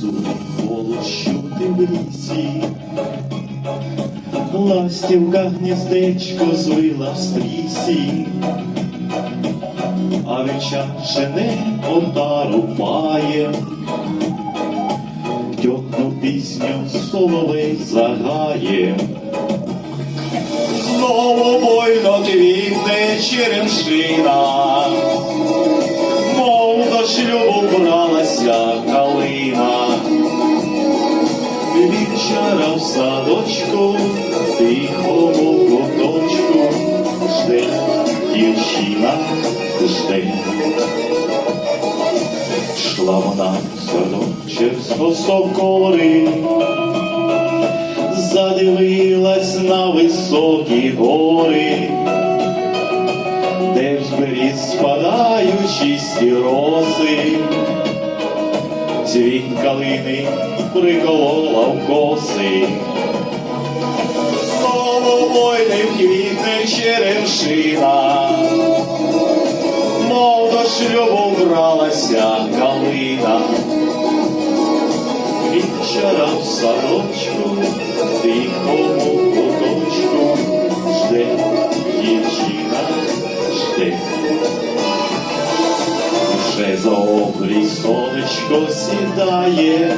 росу полощути в лісі. Ластівка гніздечко звила в стрісі, а вівчаршине отару пає, тьохну пісню соловей загає. Знову бойно квітне черемшина, Вівчара в садочку, тихому куточку, жде дівчина, жде. Шла вона в садочок з високори, задивилась на високі гори, де в беріз спадають чисті цвіт калини приколола в коси. Головойним квітне черемшина, мов до шлюбу бралася калина. Вічора в садочку, тихому Вже за обрій сонечко сідає,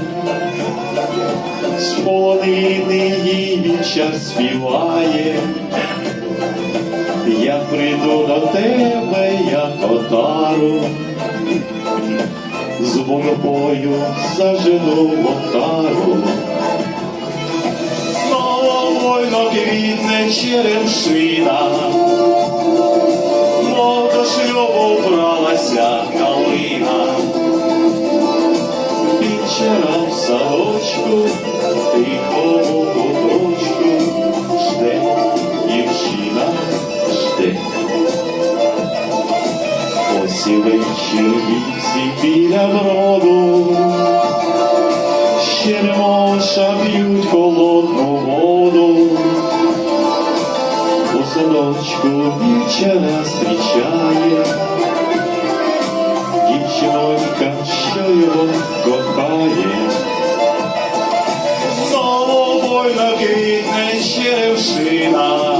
з полини їй вічер співає. Я прийду до тебе, як отару, з бою зажену отару. Головойно квітне черемшина, садочку, тихому куточку, жде дівчина, жде. Ось біля броду, Черемоша п'ють холодну воду, у садочку вівчара зустрічає, дівчинонька, Головойна квітне черевшина,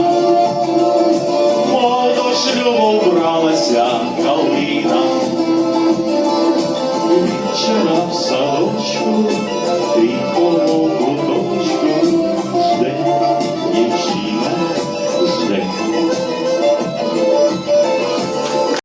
до шлюбу бралася калина. Вчора в садочку,